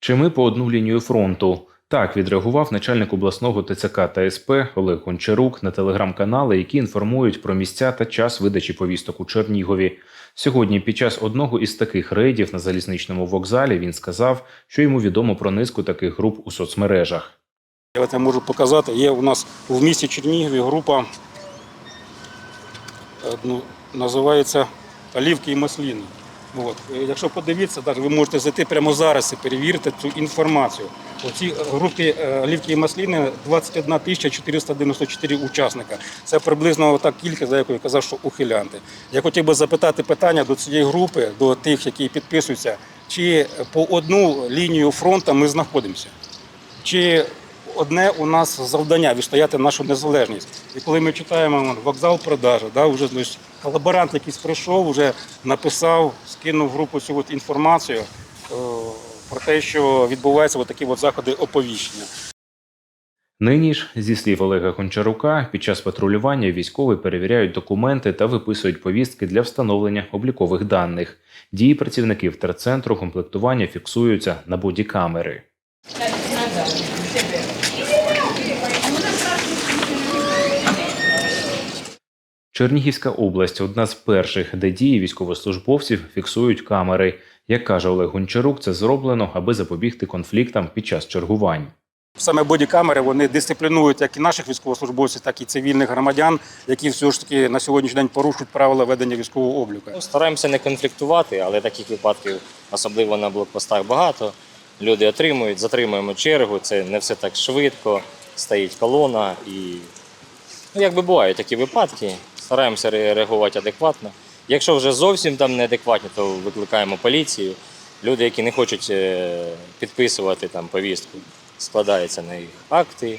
Чи ми по одну лінію фронту? Так відреагував начальник обласного ТЦК та СП Олег Гончарук на телеграм-канали, які інформують про місця та час видачі повісток у Чернігові. Сьогодні, під час одного із таких рейдів на залізничному вокзалі, він сказав, що йому відомо про низку таких груп у соцмережах. Я це можу показати. Є у нас в місті Чернігові група, е, ну, називається Олівки і масліни. От. Е, Якщо подивитися, ви можете зайти прямо зараз і перевірити цю інформацію. У цій групі е, Олівки і масліни 21 тисяча 494 учасника. Це приблизно та кількість, за яку я казав, що ухилянти. Я хотів би запитати питання до цієї групи, до тих, які підписуються, чи по одну лінію фронту ми знаходимося. Чи одне у нас завдання відстояти нашу незалежність. І коли ми читаємо вокзал продажа, да, вже значить, колаборант якийсь прийшов, вже написав, скинув в групу цю от інформацію е, про те, що відбуваються от такі от заходи оповіщення. Нині ж, зі слів Олега Гончарука, під час патрулювання військові перевіряють документи та виписують повістки для встановлення облікових даних. Дії працівників терцентру комплектування фіксуються на бодікамери. Чернігівська область одна з перших, де дії військовослужбовців фіксують камери. Як каже Олег Гончарук, це зроблено, аби запобігти конфліктам під час чергувань. Саме бодікамери вони дисциплінують як і наших військовослужбовців, так і цивільних громадян, які все ж таки на сьогоднішній день порушують правила ведення військового обліку. Стараємося не конфліктувати, але таких випадків, особливо на блокпостах, багато. Люди отримують, затримуємо чергу, це не все так швидко, стоїть колона і ну, якби бувають такі випадки, стараємося реагувати адекватно. Якщо вже зовсім там неадекватні, то викликаємо поліцію. Люди, які не хочуть е, підписувати там повістку, складаються на їх акти,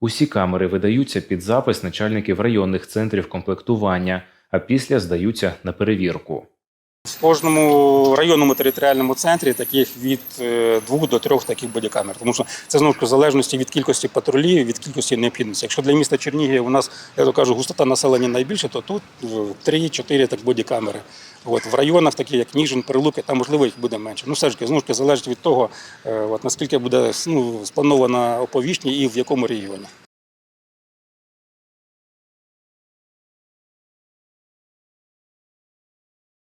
Усі камери видаються під запис начальників районних центрів комплектування, а після здаються на перевірку. В кожному районному територіальному центрі таких від е, двох до трьох таких бодікамер. Тому що це знову ж в залежності від кількості патрулів, від кількості необхідності. Якщо для міста Чернігів у нас, я то кажу, густота населення найбільше, то тут 3-4 так бодікамери. От в районах, такі як Ніжин, Перелуки, там можливо їх буде менше. Ну, все ж таки, знову ж залежить від того, е, от, наскільки буде ну, сплановано оповіщення і в якому регіоні.